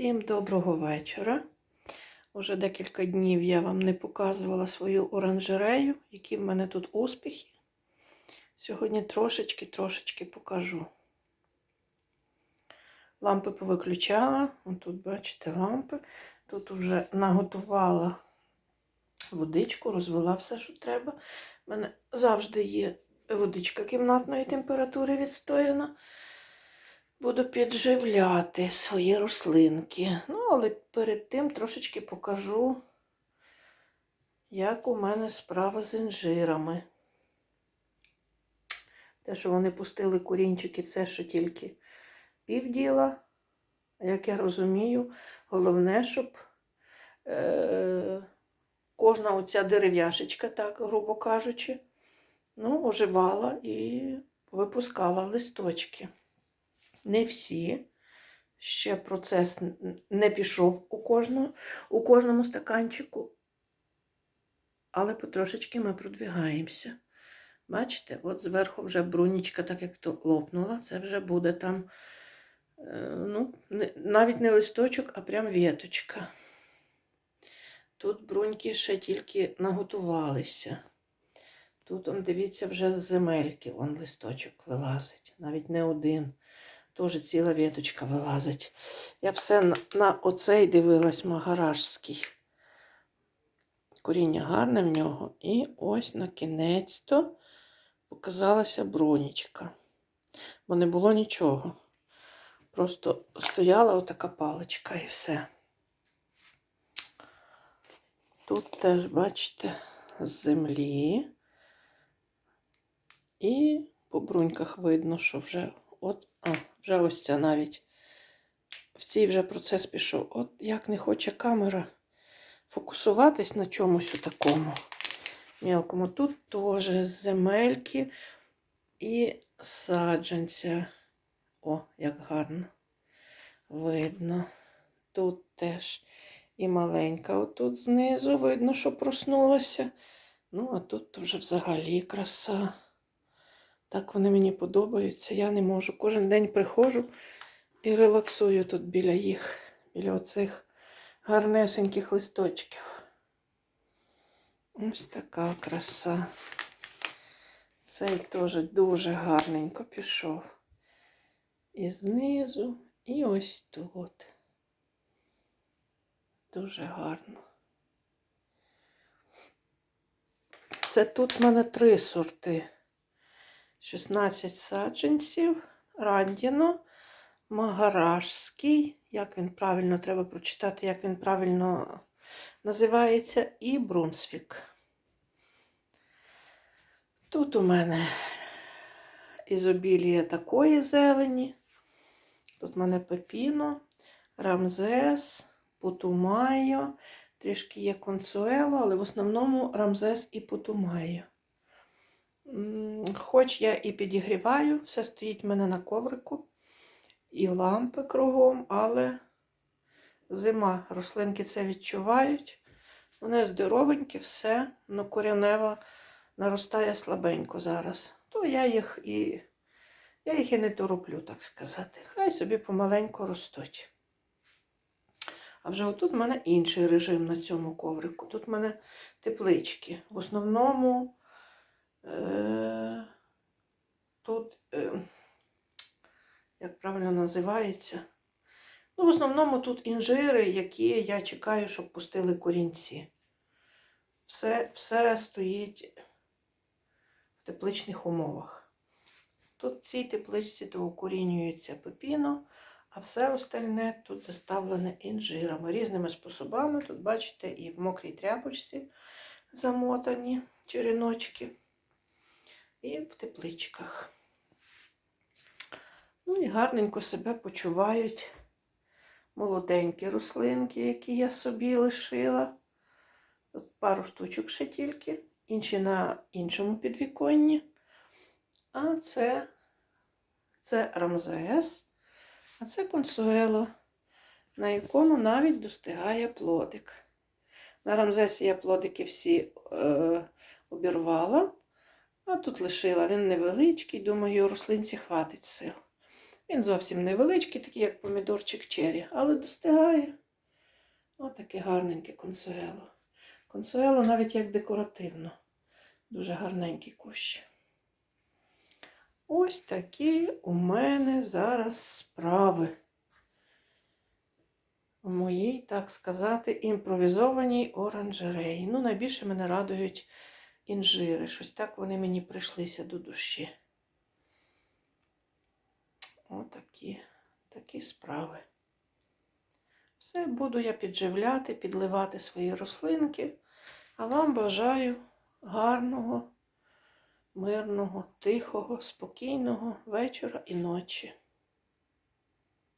Всім доброго вечора. Уже декілька днів я вам не показувала свою оранжерею, які в мене тут успіхи. Сьогодні трошечки-трошечки покажу. Лампи повиключала. Тут, бачите, лампи. Тут вже наготувала водичку, розвела все, що треба. У мене завжди є водичка кімнатної температури відстояна. Буду підживляти свої рослинки. Ну, але перед тим трошечки покажу, як у мене справа з інжирами. Те, що вони пустили корінчики, це ще тільки півділа. Як я розумію, головне, щоб е- кожна оця дерев'яшечка, так, грубо кажучи, ну, оживала і випускала листочки. Не всі. Ще процес не пішов у кожному, у кожному стаканчику, але потрошечки ми продвигаємося. Бачите, от зверху вже брунічка, так як то лопнула, це вже буде там, е, ну, навіть не листочок, а прям віточка. Тут бруньки ще тільки наготувалися. Тут, он, дивіться, вже з земельки вон листочок вилазить, навіть не один. Теж ціла віточка вилазить. Я все на, на оцей дивилась магаражський. Коріння гарне в нього. І ось на кінець-то показалася бронічка. Бо не було нічого. Просто стояла отака паличка і все. Тут теж, бачите, з землі. І по бруньках видно, що вже от, а, вже ось ця навіть. В цій вже процес пішов. От як не хоче камера фокусуватись на чомусь такому мілкому. Тут теж земельки і саджанця. О, як гарно видно. Тут теж і маленька отут знизу видно, що проснулася. Ну, а тут вже взагалі краса. Так вони мені подобаються. Я не можу. Кожен день приходжу і релаксую тут біля їх, біля оцих гарнесеньких листочків. Ось така краса. Цей теж дуже гарненько пішов. І знизу, і ось тут. Дуже гарно. Це тут в мене три сорти. 16 саджанців, Рандіно, Магаражський, як він правильно треба прочитати, як він правильно називається, і Брунсвік. Тут у мене ізобілія такої зелені. Тут у мене пепіно, рамзес, путумайо, трішки є консуело, але в основному рамзес і путумайо. Хоч я і підігріваю, все стоїть в мене на коврику, і лампи кругом, але зима, рослинки це відчувають. Вони здоровенькі, все, ну коренева наростає слабенько зараз. То я їх і я їх і не тороплю, так сказати. Хай собі помаленьку ростуть. А вже отут в мене інший режим на цьому коврику. Тут в мене теплички. В основному. Е, тут, е, як правильно називається, ну, в основному тут інжири, які я чекаю, щоб пустили корінці. Все, все стоїть в тепличних умовах. Тут в цій тепличці то укорінюється пепіно, а все остальне тут заставлене інжирами. Різними способами. Тут, бачите, і в мокрій тряпочці замотані череночки і в тепличках. Ну і гарненько себе почувають молоденькі рослинки, які я собі лишила. Тут пару штучок ще тільки, інші на іншому підвіконні. А це це рамзес, а це консуело, на якому навіть достигає плодик. На рамзесі я плодики всі е, обірвала. А тут лишила він невеличкий, думаю, рослинці хватить сил. Він зовсім невеличкий, такий, як помідорчик чері, але достигає. Отаке гарненьке консуело. Консуело навіть як декоративно. Дуже гарненький кущ. Ось такі у мене зараз справи. У моїй, так сказати, імпровізованій оранжереї. Ну, найбільше мене радують інжири. Щось так вони мені прийшлися до душі. Отакі такі справи. Все буду я підживляти, підливати свої рослинки. А вам бажаю гарного, мирного, тихого, спокійного вечора і ночі.